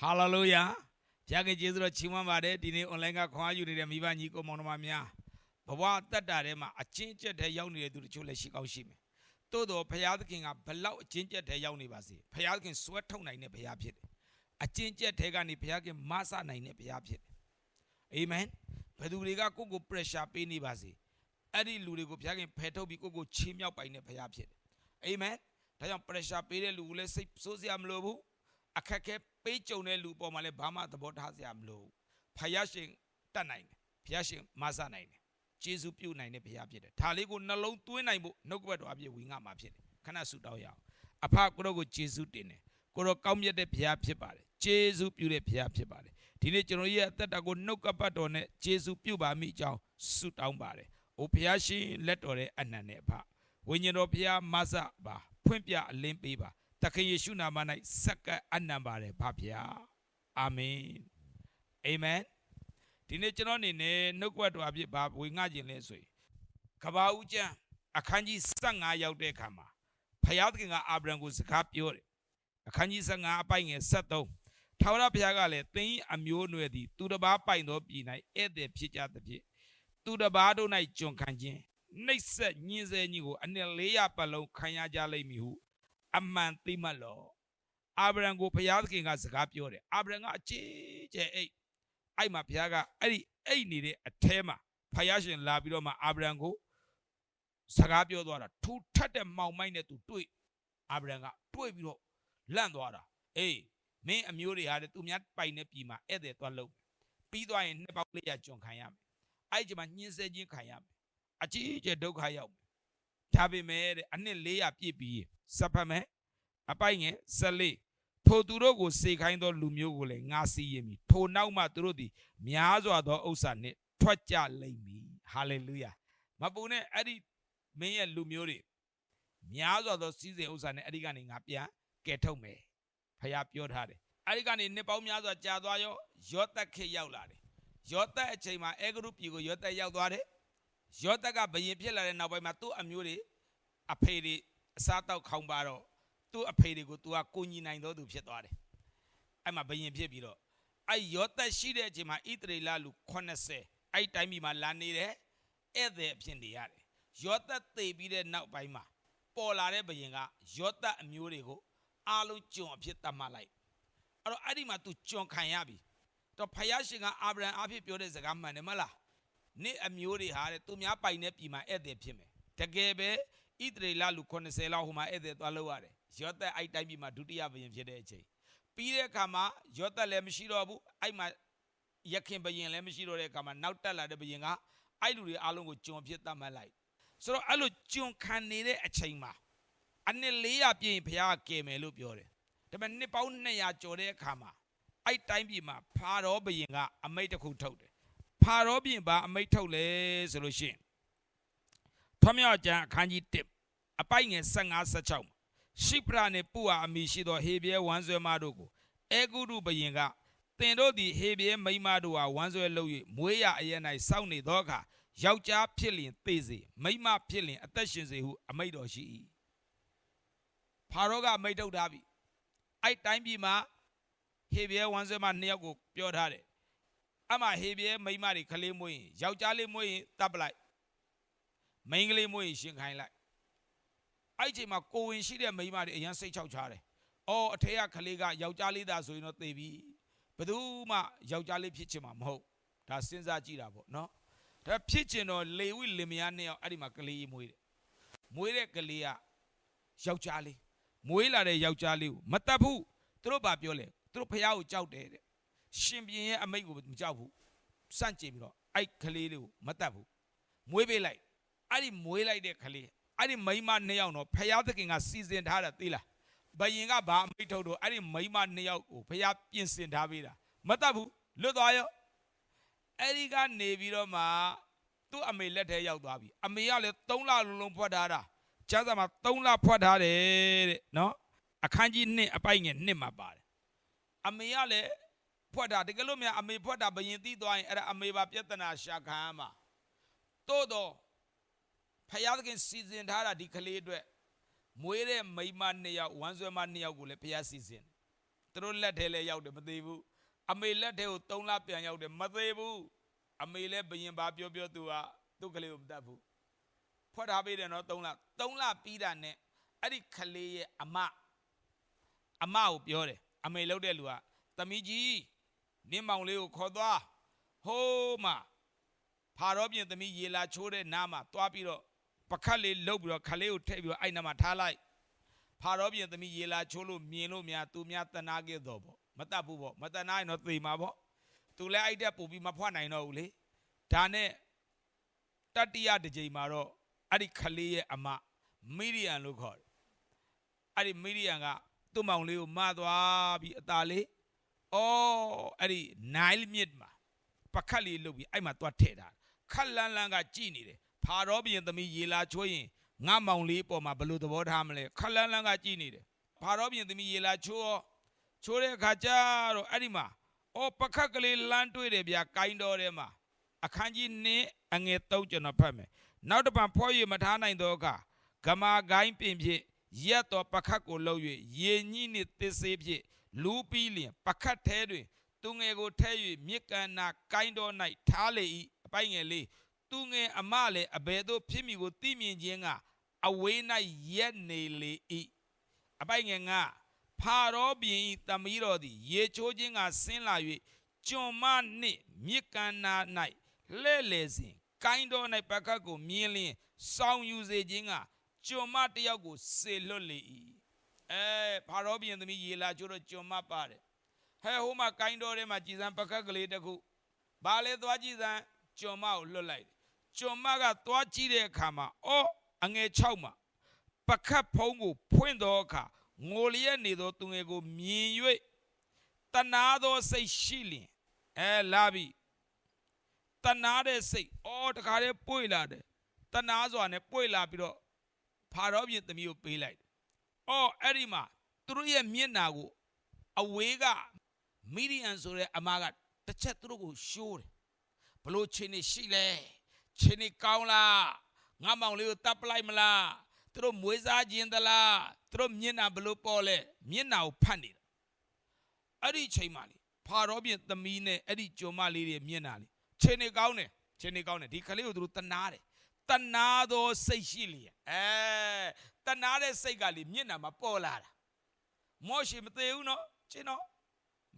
ဟာလေလုယာဘုရားကကျေးဇူးတော်ချီးမွမ်းပါတယ်ဒီနေ့ online ကခွန်အားယူနေတဲ့မိဘညီကိုမောင်နှမများဘဝအသက်တာထဲမှာအချင်းကျက်တဲ့ရောက်နေတဲ့သူတချို့လည်းရှိကောင်းရှိမယ်တိုးတော့ဘုရားသခင်ကဘလောက်အချင်းကျက်တဲ့ရောက်နေပါစေဘုရားသခင်ဆွဲထုတ်နိုင်တဲ့ဘုရားဖြစ်တယ်အချင်းကျက်တဲ့ကနေဘုရားခင်မဆနိုင်တဲ့ဘုရားဖြစ်တယ်အာမင်ဘယ်သူတွေကကိုယ့်ကို pressure ပေးနေပါစေအဲ့ဒီလူတွေကိုဘုရားခင်ဖယ်ထုတ်ပြီးကိုယ့်ကိုချီးမြှောက်ပိုင်တဲ့ဘုရားဖြစ်တယ်အာမင်ဒါကြောင့် pressure ပေးတဲ့လူကိုလည်းစိတ်ဆိုးစရာမလိုဘူး အခက်အခဲပေးကြုံတဲ့လူပေါ်မှာလည်းဘာမှသဘောထားစရာမလိုဘူးဖယားရှင်တတ်နိုင်တယ်ဖယားရှင်မဆနိုင်တယ်ဂျေစုပြုတ်နိုင်တဲ့ဘုရားဖြစ်တယ်ဒါလေးကိုနှလုံးသွင်းနိုင်ဖို့နှုတ်ကပတ်တော်အပြည့်ဝင်ငါမှာဖြစ်တယ်ခဏဆုတောင်းရအောင်အဖကိုတော့ကိုဂျေစုတင်တယ်ကိုတော့ကောင်းမြတ်တဲ့ဘုရားဖြစ်ပါတယ်ဂျေစုပြုတဲ့ဘုရားဖြစ်ပါတယ်ဒီနေ့ကျွန်တော်ရဲ့အသက်တာကိုနှုတ်ကပတ်တော်နဲ့ဂျေစုပြုတ်ပါမိအကြောင်းဆုတောင်းပါတယ်အိုဘုရားရှင်လက်တော်ရဲ့အနန္တနဲ့အဖဝိညာဉ်တော်ဘုရားမဆပါဖွင့်ပြအလင်းပေးပါ တခင်ယေရှုနာမ၌စက္ကအနံပါတယ်ဖဗျာအာမင်အာမင်ဒီနေ့ကျွန်တော်အနေနဲ့နှုတ်ကပတ်တော်အဖြစ်ဘာဝေငှခြင်းလဲဆိုရင်ကဘာဦးကျမ်းအခန်းကြီး15ရောက်တဲ့အခါမှာဖယားသခင်ကအာဗြဟံကိုစကားပြောတယ်အခန်းကြီး15အပိုင်ငယ်73ထာဝရဘုရားကလည်းသင်၏အမျိုးအနွယ်သည်သူတစ်ပါးပိုင်သောပြည်၌ဧည့်သည်ဖြစ်ကြသဖြင့်သူတစ်ပါးတို့၌ကျွန်ခံခြင်းနှိပ်စက်ညှင်းဆဲခြင်းကိုအနှစ်400ပတ်လုံးခံရကြလိမ့်မည်ဟု အမှန်သိမှတ်လောအာဗြဟံကိုဘုရားသခင်ကစကားပြောတယ်အာဗြဟံကအကြီးကျယ်အိတ်အဲ့မှာဘုရားကအဲ့ဒီအိတ်နေတဲ့အထဲမှာဘုရားရှင်လာပြီးတော့မှအာဗြဟံကိုစကားပြောသွားတာထူထပ်တဲ့မောင်မိုက်နဲ့သူတွေ့အာဗြဟံကတွေ့ပြီးတော့လန့်သွားတာအေးမင်းအမျိုးတွေဟာတဲ့သူများပိုင်နေပြီမှာဧည့်သည်သွားလို့ပြီးသွားရင်နှစ်ပေါက်လေးရကျွန်ခံရမယ်အဲ့ဒီမှာညှင်းဆဲခြင်းခံရမယ်အကြီးကျယ်ဒုက္ခရောက်မယ် ဒါပေမဲ့တဲ့အနှစ်400ပြည့်ပြီးရင်စပ်ဖတ်မယ်အပိုင်ငယ်14ထိုသူတို့ကိုစေခိုင်းသောလူမျိုးကိုလည်းငါစီရင်ပြီထိုနောက်မှသူတို့သည်များစွာသောဥစ္စာနှင့်ထွက်ကြလိမ့်မည်ဟာလေလုယာမပူနဲ့အဲ့ဒီမင်းရဲ့လူမျိုးတွေများစွာသောစီးစိမ်ဥစ္စာနဲ့အဲ့ဒီကနေငါပြန်ကယ်ထုတ်မယ်ဖခင်ပြောထားတယ်အဲ့ဒီကနေနှစ်ပေါင်းများစွာကြာသွားရောယောသက်ခေတ်ရောက်လာတယ်ယောသက်အချိန်မှာအေဂရုပြည်ကိုယောသက်ရောက်သွားတယ် ယောသက်ကဘယင်ဖြစ်လာတဲ့နောက်ပိုင်းမှာသူ့အမျိုးတွေအဖေတွေအစားတောက်ခေါင်းပါတော့သူ့အဖေတွေကို तू ကကိုညီနိုင်တော့သူဖြစ်သွားတယ်အဲ့မှာဘယင်ဖြစ်ပြီးတော့အဲ့ယောသက်ရှိတဲ့အချိန်မှာဣသရေလလူ80အဲ့တိုင်းပြည်မှာလာနေတယ်ဧည့်သည်အဖြစ်နေရတယ်ယောသက်သေပြီးတဲ့နောက်ပိုင်းမှာပေါ်လာတဲ့ဘယင်ကယောသက်အမျိုးတွေကိုအားလုံးကျွန်အဖြစ်တတ်မှတ်လိုက်အဲ့တော့အဲ့ဒီမှာ तू ကျွန်ခံရပြီတော့ဖယားရှင်ကအာဗြဟံအဖြစ်ပြောတဲ့စကားမှန်တယ်မဟုတ်လား နေ့အမျိုးတွေဟာတဲ့သူများပိုင်တဲ့ပြည်မှာဧည့်သည်ဖြစ်မယ်တကယ်ပဲဣသရေလလူ80လောက်ဟိုမှာဧည့်သည်သွားလို့ရတယ်ယောသက်အဲ့တိုင်းပြည်မှာဒုတိယဘုရင်ဖြစ်တဲ့အချိန်ပြီးတဲ့အခါမှာယောသက်လည်းမရှိတော့ဘူးအဲ့မှာယခင်ဘုရင်လည်းမရှိတော့တဲ့အခါမှာနောက်တက်လာတဲ့ဘုရင်ကအဲ့လူတွေအားလုံးကိုကျွန်ဖြစ်တတ်မှတ်လိုက်ဆိုတော့အဲ့လိုကျွန်ခံနေတဲ့အချိန်မှာအနှစ်400ပြည့်ရင်ဘုရားကကယ်မယ်လို့ပြောတယ်ဒါပေမဲ့နှစ်ပေါင်း200ကျော်တဲ့အခါမှာအဲ့တိုင်းပြည်မှာဖာရောဘုရင်ကအမိတ်တစ်ခုထုတ်တယ် ဖာရောပြင်ပါအမိတ်ထုတ်လဲဆိုလို့ရှိရင်ထွမြောက်ကျမ်းအခန်းကြီး1အပိုက်ငယ်15 16ရှိပရာနှင့်ပူဟာအမိရှိသောဟေဘရဲဝမ်းဆွဲမတို့ကိုအေဂုရုဘယင်ကသင်တို့သည်ဟေဘရဲမိန်းမတို့ဟာဝမ်းဆွဲလုပ်၍မွေးရအရ၌စောင့်နေသောအခါယောက်ျားဖြစ်လျင်သေစေမိန်းမဖြစ်လျင်အသက်ရှင်စေဟုအမိတ်တော်ရှိ၏ဖာရောကအမိတ်ထုတ်ထားပြီအဲ့တိုင်းပြည်မှာဟေဘရဲဝမ်းဆွဲမနှစ်ယောက်ကိုပြောထားတယ် အမဟေပြဲမိန်းမတွေကလေးမွေးရင်ယောက်ျားလေးမွေးရင်တပ်ပလိုက်မိန်းကလေးမွေးရင်ရှင်ခိုင်းလိုက်အဲ့ဒီအချိန်မှာကိုဝင်ရှိတဲ့မိန်းမတွေအရန်စိတ်ချောက်ချားတယ်။အော်အထေကကလေးကယောက်ျားလေးသာဆိုရင်တော့သေပြီ။ဘယ်သူမှယောက်ျားလေးဖြစ်ချင်မှာမဟုတ်။ဒါစဉ်းစားကြည့်တာပေါ့နော်။ဒါဖြစ်ချင်တော့လေဝိလင်မယားနှစ်ယောက်အဲ့ဒီမှာကလေးမွေးတယ်။မွေးတဲ့ကလေးကယောက်ျားလေးမွေးလာတဲ့ယောက်ျားလေးကိုမတတ်ဘူး။သူတို့ဘာပြောလဲ။သူတို့ဖះကိုကြောက်တယ်တဲ့။ ရှင်ပြင်းရဲ့အမိတ်ကိုမကြောက်ဘူးစန့်ကျင်ပြီးတော့အဲ့ကလေးလေးကိုမတတ်ဘူးမွေးပေးလိုက်အဲ့ဒီမွေးလိုက်တဲ့ကလေးအဲ့ဒီမိန်းမနှစ်ယောက်တော့ဖယားသခင်ကစီစဉ်ထားတာသိလားဘယင်ကဘာအမိတ်ထုတ်တော့အဲ့ဒီမိန်းမနှစ်ယောက်ကိုဖယားပြင်ဆင်ထားပေးတာမတတ်ဘူးလွတ်သွားရောအဲ့ဒီကနေပြီးတော့မှသူ့အမေလက်ထဲရောက်သွားပြီအမေကလည်း3လလုံးလုံးဖွက်ထားတာကျမ်းစာမှာ3လဖွက်ထားတယ်တဲ့နော်အခန်းကြီး1အပိုက်ငယ်1မှာပါတယ်အမေကလည်း ဖွက်တာတကယ်လို့များအမေဖွက်တာဘယင်သိသွားရင်အဲ့ဒါအမေပါပြဿနာရှာခံရမှာတိုးတော့ဖယားသခင်စီစဉ်ထားတာဒီကလေးအတွက်မွေးတဲ့မိန်းမနှစ်ယောက်ဝမ်းဆွဲမနှစ်ယောက်ကိုလည်းဖယားစီစဉ်သူတို့လက်ထဲလဲရောက်တယ်မသေးဘူးအမေလက်ထဲကို၃လပြန်ရောက်တယ်မသေးဘူးအမေလည်းဘယင်ပါပြောပြောသူကသူ့ကလေးကိုမတတ်ဘူးဖွက်ထားပေးတယ်နော်၃လ၃လပြီးတာနဲ့အဲ့ဒီကလေးရဲ့အမအမကိုပြောတယ်အမေလှုပ်တဲ့လူကသမီးကြီး နင်းမောင်လေးကိုခေါ်သွားဟိုးမဖာတော့ပြင်သမီးရေလာချိုးတဲ့နားမှာသွားပြီးတော့ပခတ်လေးလှုပ်ပြီးတော့ခလေးကိုထည့်ပြီးတော့အဲ့နားမှာထားလိုက်ဖာတော့ပြင်သမီးရေလာချိုးလို့မြင်လို့များသူများတနာခဲ့တော့ပေါ့မတတ်ဘူးပေါ့မတနာရင်တော့သေမှာပေါ့သူလည်းအဲ့တက်ပူပြီးမဖွက်နိုင်တော့ဘူးလေဒါနဲ့တတိယတစ်ကြိမ်မှာတော့အဲ့ဒီခလေးရဲ့အမမီဒီယန်လို့ခေါ်တယ်အဲ့ဒီမီဒီယန်ကသူ့မောင်လေးကိုမသွားပြီးအသာလေး အော်အဲ့ဒီနိုင်မြစ်မှာပခတ်လေးလုပ်ပြီးအဲ့မှာသွားထည့်တာခက်လန်းလန်းကကြည်နေတယ်ဖာတော့ပြင်သမီးရေလာချိုးရင်ငါမောင်လေးပေါ်မှာဘယ်လိုသဘောထားမလဲခလန်းလန်းကကြည်နေတယ်ဘာတော့ပြင်သမီးရေလာချိုးရောချိုးတဲ့အခါကျတော့အဲ့ဒီမှာအော်ပခတ်ကလေးလမ်းတွေ့တယ်ဗျာကိုင်းတော်ထဲမှာအခန်းကြီးနှစ်အငယ်သုံးကျွန်တော်ဖတ်မယ်နောက်တစ်ပံဖော်ရမထားနိုင်တော့အခါဂမာကိုင်းပင်ဖြင့်ရက်တော်ပခတ်ကိုလှုပ်၍ရေညှိနှင့်သစ်စေးဖြင့် လူးပြီးလျင်ပခတ်ထဲတွင်သူငယ်ကိုထဲ၍မြစ်ကန်နာကိုင်းတော်၌ထားလေ၏အပိုင်ငယ်လေးသူငယ်အမလည်းအဘယ်သို့ဖြစ်မိကိုသိမြင်ခြင်းကအဝေး၌ရက်နေလေ၏အပိုင်ငယ်ငါဖာရောပြင်ဤသမီးတော်သည် ရေချိုးခြင်းကဆင်းလာ၍ကျွန်မနှင့်မြစ်ကန်နာ၌လှဲ့လေစဉ်ကိုင်းတော်၌ပကတ်ကိုမြင်းလင်းစောင်းယူစေခြင်းကကျွန်မတစ်ယောက်ကိုစေလွတ်လေ၏ အဲဖာရောပြင်သမီးရေလာချိုးတော့ကျွန်မပါတယ်ဟဲဟိုမှာကိုင်းတော်ထဲမှာကြည်စံပကတ်ကလေးတစ်ခုဘာလဲသွားကြည်စံကျွန်မကိုလွတ်လိုက်တယ်ကျွန်မကသွားကြည့်တဲ့အခါမှာအော်အငယ်6မှာပခတ်ဖုံးကိုဖွင့်သောအခါငိုလျက်နေသောသူငယ်ကိုမြင်၍တနာသောစိတ်ရှိလျင်အဲလာပြီတနာတဲ့စိတ်အော်တခါတည်းပွေလာတယ်တနာစွာနဲ့ပွေလာပြီးတော့ဖာရောပြင်သမီးကိုပေးလိုက်တယ် အော်အဲ့ဒီမှာသူတို့ရဲ့မျက်နာကိုအဝေးကမီဒီယန်ဆိုတဲ့အမကတစ်ချက်သူတို့ကိုရှိုးတယ်ဘလို့ချင်းနေရှိလဲချင်းနေကောင်းလားငါမောင်လေးကိုတပ်ပလိုက်မလားသူတို့မွေးစားခြင်းသလားသူတို့မျက်နှာဘလို့ပေါ်လဲမျက်နှာကိုဖတ်နေတာအဲ့ဒီချိန်မှလေဖာရောပြင်သမီးနဲ့အဲ့ဒီကြုံမလေးတွေမျက်နှာလေချိန်နေကောင်းတယ်ချိန်နေကောင်းတယ်ဒီကလေးကိုသူတို့တနာတယ်တနာသောစိတ်ရှိလေအဲ တနာတဲ့စိတ်ကလေမျက်နှာမှာပေါ်လာတာမောရှိမသေးဘူးနော်ချင်းနော်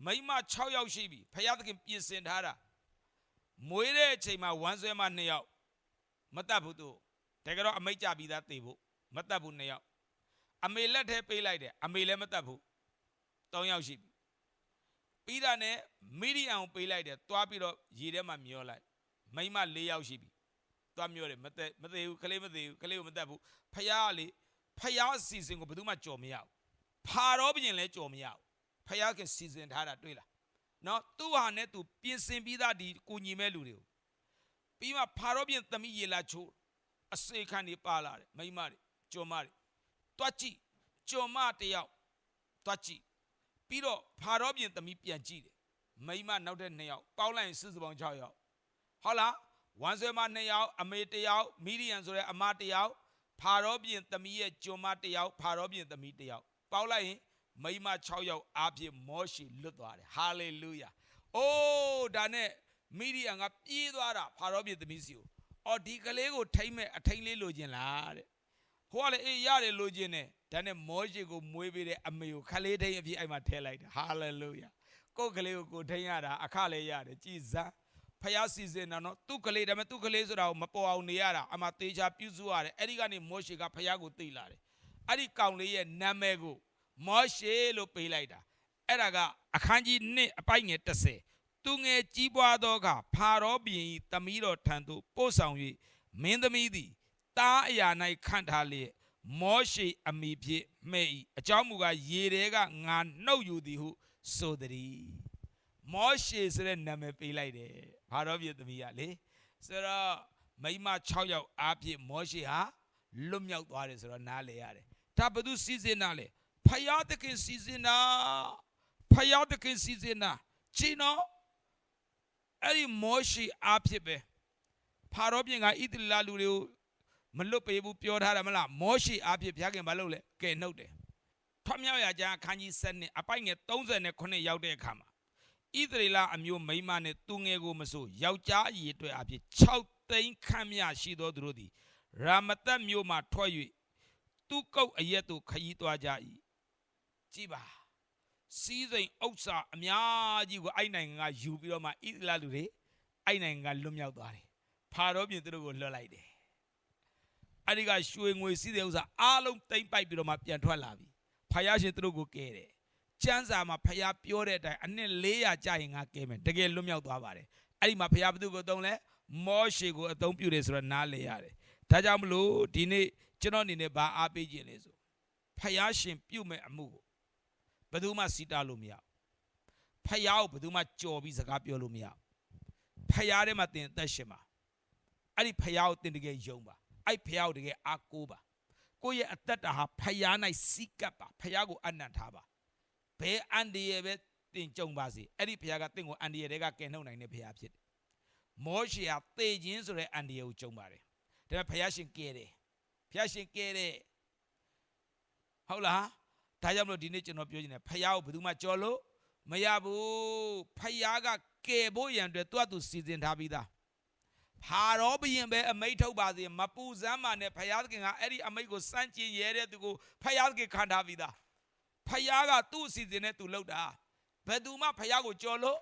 မိမ6ယောက်ရှိပြီဖယားသခင်ပြင်ဆင်ထားတာမွေးတဲ့အချိန်မှာဝမ်းဆွဲမှ2ယောက်မတတ်ဘူးသူတကယ်တော့အမိတ်ကြပြီးသားသေဖို့မတတ်ဘူးနှစ်ယောက်အမေလက်ထဲပေးလိုက်တယ်အမေလည်းမတတ်ဘူး၃ယောက်ရှိပြီပြီးတာနဲ့မီဒီယံကိုပေးလိုက်တယ်သွားပြီးတော့ရေထဲမှာမျောလိုက်မိန်းမ၄ယောက်ရှိပြီသွားမျောတယ်မသက်မသေးဘူးကလေးမသေးဘူးကလေးကိုမတတ်ဘူးဖယားကလေ ဖယားအစီအစဉ်ကိုဘယ်သူမှကြော်မရဘူးဖာတော့ပြင်လည်းကြော်မရဘူးဖယားကစီစဉ်ထားတာတွေ့လားနော်သူ့ဟာနဲ့သူပြင်ဆင်ပြီးသားဒီကိုညီမဲ့လူတွေကိုပြီးမှဖာရောပြင်သမီးရေလာချိုးအစေခံနေပါလာတယ်မိန်းမတွေကြုံမတွေတွားကြည့်ကြုံမတယောက်တွားကြည့်ပြီးတော့ဖာရောပြင်သမီးပြန်ကြည့်တယ်မိန်းမနောက်တဲ့2ယောက်ပေါင်းလိုက်ရင်စုစုပေါင်း6ယောက်ဟုတ်လားဝမ်ဆွဲမ2ယောက်အမေ1ယောက်မီဒီယန်ဆိုတဲ့အမ1ယောက် ဖာရောပြင်သမီးရဲ့ကြုံမ1ယောက်ဖာရောပြင်သမီး1ယောက်ပေါင်းလိုက်ရင်မိန်းမ6ယောက်အားဖြင့်မောရှိလွတ်သွားတယ်ဟာလေလုယာအိုးဒါနဲ့မီဒီယန်ကပြေးသွားတာဖာရောပြင်သမီးစီကိုအော်ဒီကလေးကိုထိမ့်မဲ့အထိန်လေးလိုချင်လားတဲ့ဟိုကလည်းအေးရတယ်လိုချင်တယ်ဒါနဲ့မောရှိကိုမွေးပေးတဲ့အမေကိုခလေးထိန်အပြည့်အဲ့မှာထည့်လိုက်တယ်ဟာလေလုယာကိုယ့်ကလေးကိုကိုထိန်ရတာအခလည်းရတယ်ကြည်စမ်း ဖျားစီစဉ်တာနော်သူ့ကလေးဒါပေမဲ့သူ့ကလေးဆိုတာကိုမပေါ်အောင်နေရတာအမှတေချာပြုစုရတယ်အဲ့ဒီကနေမောရှိကဖျားကိုသိလာတယ်အဲ့ဒီကောင်လေးရဲ့နာမည်ကိုမောရှိလို့ပေးလိုက်တာအဲ့ဒါကအခန်းကြီး1အပိုက်ငယ်30သူငယ်ကြီးပွားသောအခါဖာရောဘီရင်၏သမီးတော်ထံသို့ပို့ဆောင်၍မင်းသမီးသည်တားအရာ၌ခန့်ထားလျက်မောရှိအမိဖြင့်မှဲ့၏အကြောင်းမူကားရေတဲကငါနှုတ်ယူသည်ဟုဆိုသည်မောရှိဆိုတဲ့နာမည်ပေးလိုက်တယ် ဖာရောဘီသမီးကလေဆိုတော့မိမ6ယောက်အားဖြင့်မောရှိဟာလွတ်မြောက်သွားတယ်ဆိုတော့နားလေရတယ်ဒါဘယ်သူစီစဉ်တာလဲဖယားသခင်စီစဉ်တာဖယားသခင်စီစဉ်တာဂျင်းနော်အဲ့ဒီမောရှိအားဖြစ်ပဲဖာရောပြင်ကဣသရေလလူတွေကိုမလွတ်ပေးဘူးပြောထားတယ်မလားမောရှိအားဖြစ်ဘုရားခင်မလုပ်လဲကဲနှုတ်တယ်ထွတ်မြောက်ရာကျမ်းအခန်းကြီး7အပိုက်ငယ်39ရောက်တဲ့အခါမှာ ဣသရေလအမျိုးမိန်းမနဲ့သူငယ်ကိုမဆိုယောက်ျားအရေအတွက်အဖြစ်6သိန်းခန့်မြရှိသောသူတို့သည်ရာမသက်မြို့မှထွက်၍သူကုတ်အရက်သို့ခရီးသွားကြ၏ကြည်ပါစီးစိမ်ဥစ္စာအများကြီးကိုအဲ့နိုင်ငံကယူပြီးတော့မှဣသရေလလူတွေအဲ့နိုင်ငံကလွတ်မြောက်သွားတယ်ဖာရောပြင်သူတို့ကိုလွတ်လိုက်တယ်အဲ့ဒီကရွှေငွေစီးတဲ့ဥစ္စာအားလုံးတိမ့်ပိုက်ပြီးတော့မှပြန်ထွက်လာပြီဖယားရှင်သူတို့ကိုကဲတယ် ကျမ်းစာမှာဖယားပြောတဲ့အတိုင်းအနှစ်400ကြာရင်ငါကဲမယ်တကယ်လွတ်မြောက်သွားပါတယ်အဲ့ဒီမှာဖယားဘုသူကိုသုံးလဲမောရှေကိုအသုံးပြုတယ်ဆိုတော့နားလေရတယ်ဒါကြောင့်မလို့ဒီနေ့ကျွန်တော်အနေနဲ့ဘာအားပေးခြင်းလဲဆိုဖယားရှင်ပြုတ်မဲ့အမှုကိုဘယ်သူမှစီတာလို့မရဘူးဖယားကိုဘယ်သူမှကြော်ပြီးစကားပြောလို့မရဘူးဖယားထဲမှာတင်အသက်ရှင်ပါအဲ့ဒီဖယားကိုတင်တကယ်ယုံပါအဲ့ဖယားကိုတကယ်အားကိုးပါကိုယ့်ရဲ့အသက်တာဟာဖယား၌စီကပ်ပါဖယားကိုအနံ့ထားပါ ဘယ်အန်ဒီရဲ့ပဲတင်ကြုံပါစေအဲ့ဒီဖယားကတင့်ကိုအန်ဒီရဲ့တွေကကယ်နှုတ်နိုင်တဲ့ဖယားဖြစ်တယ်မောရှေဟာသေခြင်းဆိုတဲ့အန်ဒီရဲ့ကိုကြုံပါတယ်ဒါပေမဲ့ဖယားရှင်ကယ်တယ်ဖယားရှင်ကယ်တယ်ဟုတ်လားဒါကြောင့်မလို့ဒီနေ့ကျွန်တော်ပြောချင်တယ်ဖယားကိုဘယ်သူမှကြော်လို့မရဘူးဖယားကကယ်ဖို့ရန်အတွက်သူ့အတူစီစဉ်ထားပြီးသားဖာရောဘရင်ပဲအမိတ်ထုတ်ပါစေမပူစမ်းပါနဲ့ဖယားသခင်ကအဲ့ဒီအမိတ်ကိုစန့်ကျင်ရဲတဲ့သူကိုဖယားသခင်ခံထားပြီးသား ဖယားကသူ့အစီအစဉ်နဲ့သူလုပ်တာဘယ်သူမှဖယားကိုကြော်လို့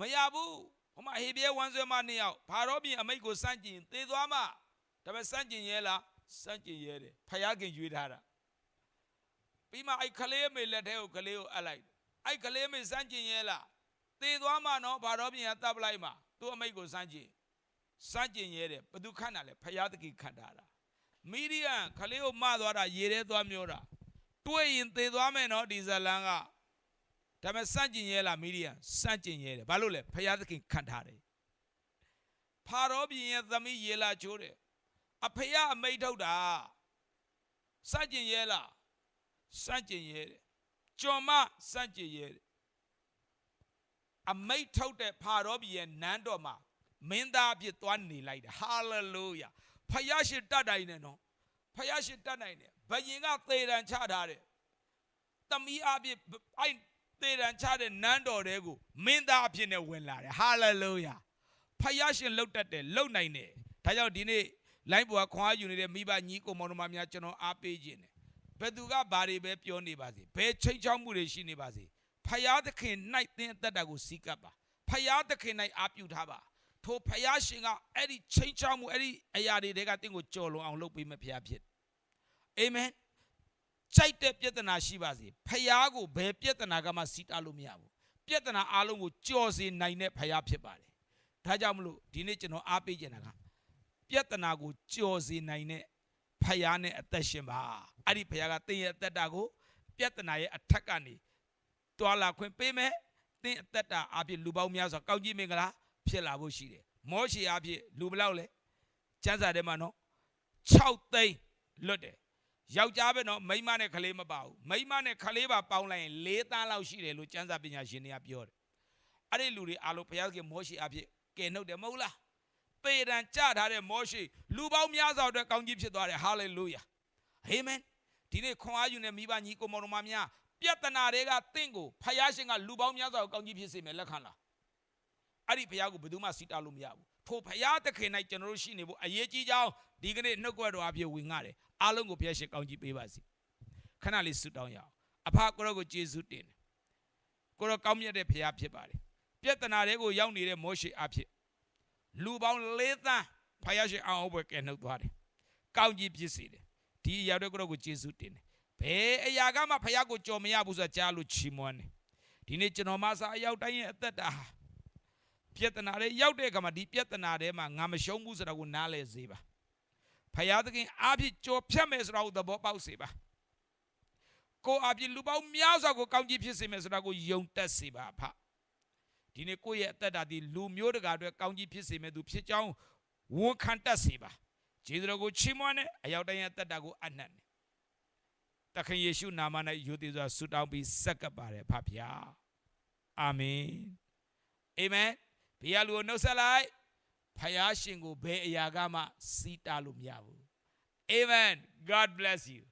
မရဘူးဟိုမှာဟေဘရဲဝမ်းဆွဲမနှစ်ယောက်ဖာရောဘရင်အမိတ်ကိုစန့်ကျင်သေသွားမှဒါပေမဲ့စန့်ကျင်ရဲလားစန့်ကျင်ရဲတယ်ဖယားခင်ရွေးထားတာပြီးမှအဲ့ကလေးမေလက်ထဲကိုကလေးကိုအပ်လိုက်အဲ့ကလေးမေစန့်ကျင်ရဲလားသေသွားမှနော်ဖာရောဘရင်ကတပ်ပလိုက်မှသူ့အမိတ်ကိုစန့်ကျင်စန့်ကျင်ရဲတယ်ဘသူခန့်တာလဲဖယားသခင်ခန့်တာတာမီဒီယန်ခလေးကိုမသွားတာရေထဲသွားမျောတာ တွေးရင်သေသွားမယ်နော်ဒီဇလန်ကဒါပေမဲ့စန့်ကျင်ရဲလားမီဒီယန်စန့်ကျင်ရဲတယ်ဘာလို့လဲဖယားသခင်ခန့်ထားတယ်ဖာရောဘရင်ရဲ့သမီးရေလာချိုးတယ်အဖေကအမိတ်ထုတ်တာစန့်ကျင်ရဲလားစန့်ကျင်ရဲတယ်ကျော်မစန့်ကျင်ရဲတယ်အမိတ်ထုတ်တဲ့ဖာရောဘီရဲ့နန်းတော်မှာမင်းသားအဖြစ်သွားနေလိုက်တယ်ဟာလေလုယာဖယားရှင်တတ်နိုင်တယ်နော်ဖယားရှင်တတ်နိုင်တယ် ဘယင်ကသေတံချထားတယ်သမီးအဖြစ်အဲ့သေတံချတဲ့နန်းတော်တဲကိုမင်းသားအဖြစ်နဲ့ဝင်လာတယ်ဟာလေလုယာဖယားရှင်လှုပ်တတ်တယ်လှုပ်နိုင်တယ်ဒါကြောင့်ဒီနေ့လိုင်းပေါ်ခွာယူနေတဲ့မိဘညီကိုမောင်နှမများကျွန်တော်အားပေးခြင်းတယ်ဘယ်သူကဘာတွေပဲပြောနေပါစေဘယ်ချိန်ချောင်းမှုတွေရှိနေပါစေဖယားသခင်၌သင်အသက်တာကိုစီးကပ်ပါဖယားသခင်၌အားပြုထားပါထိုဖယားရှင်ကအဲ့ဒီချိန်ချောင်းမှုအဲ့ဒီအရာတွေတဲကတင့်ကိုကြော်လွန်အောင်လုပ်ပေးမဲ့ဖယားဖြစ် အာမင်ကြိုက်တဲ့ပြဿနာရှိပါစေဖယားကိုဘယ်ပြဿနာကမှစီးတားလို့မရဘူးပြဿနာအလုံးကိုကြော်စေနိုင်တဲ့ဖယားဖြစ်ပါတယ်ဒါကြောင့်မလို့ဒီနေ့ကျွန်တော်အားပေးချင်တာကပြဿနာကိုကြော်စေနိုင်တဲ့ဖယားနဲ့အသက်ရှင်ပါအဲ့ဒီဖယားကသင်ရဲ့အသက်တာကိုပြဿနာရဲ့အထက်ကနေတွာလာခွင့်ပေးမယ်သင်အသက်တာအပြည့်လူပေါင်းများစွာကောင်းကြီးမင်္ဂလာဖြစ်လာဖို့ရှိတယ်မောရှေအဖြစ်လူဘလောက်လဲကျမ်းစာထဲမှာနော်6သိန်းလွတ်တယ် ယောက်ျားပဲနော်မိန်းမနဲ့ကလေးမပါဘူးမိန်းမနဲ့ကလေးပါပေါင်းလိုက်ရင်၄တန်းလောက်ရှိတယ်လို့ကျမ်းစာပညာရှင်တွေကပြောတယ်အဲ့ဒီလူတွေအားလုံးဘုရားခင်မောရှေအဖြစ်ကယ်နှုတ်တယ်မဟုတ်လားပေတံကြထားတဲ့မောရှေလူပေါင်းများစွာအတွက်ကောင်းကြီးဖြစ်သွားတယ်ဟာလေလုယာအာမင်ဒီနေ့ခွန်အားယူနေမိဘညီကိုမောင်တော်မများပြဿနာတွေကတင့်ကိုဖယားရှင်ကလူပေါင်းများစွာကိုကောင်းကြီးဖြစ်စေမယ်လက်ခံလားအဲ့ဒီဖယားကိုဘယ်သူမှစီတာလို့မရဘူးထိုဖယားသခင်၌ကျွန်တော်တို့ရှိနေဖို့အရေးကြီးကြောင်း ဒီကနေ့နှုတ်ကပတ်တော်အပြည့်ဝင်ငါတယ်အားလုံးကိုဖယားရှင်ကောင်းကြီးပေးပါစေခဏလေးဆုတောင်းရအောင်အဖကိုရောကိုကျေးဇူးတင်တယ်ကိုရောကောင်းမြတ်တဲ့ဖယားဖြစ်ပါတယ်ပြဿနာတွေကိုရောက်နေတဲ့မောရှေအဖြစ်လူပေါင်း၄သန်းဖယားရှင်အောင်အဘွယ်ကဲနှုတ်သွားတယ်ကောင်းကြီးဖြစ်စေတယ်ဒီအရာတွေကိုရောကိုကျေးဇူးတင်တယ်ဘယ်အရာကမှဖယားကိုကြော်မရဘူးဆိုတာကြားလို့ချီးမွမ်းတယ်ဒီနေ့ကျွန်တော်မဆာအရောက်တိုင်းရဲ့အသက်တာဟာပြဿနာတွေရောက်တဲ့အခါမှာဒီပြဿနာတွေမှာငါမရှုံးဘူးဆိုတာကိုနားလည်စေပါ ဖယားသခင်အားဖြင့်ကြော်ဖြတ်မယ်ဆိုတာကိုသဘောပေါက်စေပါကိုအားဖြင့်လူပေါင်းများစွာကိုကောင်းကြီးဖြစ်စေမယ်ဆိုတာကိုယုံတတ်စေပါဖဒီနေ့ကိုယ့်ရဲ့အသက်တာဒီလူမျိုးတကာအတွက်ကောင်းကြီးဖြစ်စေမယ်သူဖြစ်ကြောင်းဝန်ခံတတ်စေပါကျေးဇူးတော်ကိုချီးမွမ်းတယ်အရောက်တိုင်းရဲ့အသက်တာကိုအနှံ့တယ်တခင်ယေရှုနာမ၌ယုသေးစွာဆုတောင်းပြီးဆက်ကပ်ပါတယ်ဖဖျားအာမင်အာမင်ဘုရားလူကိုနှုတ်ဆက်လိုက် ဖယားရှင်ကိုဘယ်အရာကမှစီးတားလို့မရဘူး Amen God bless you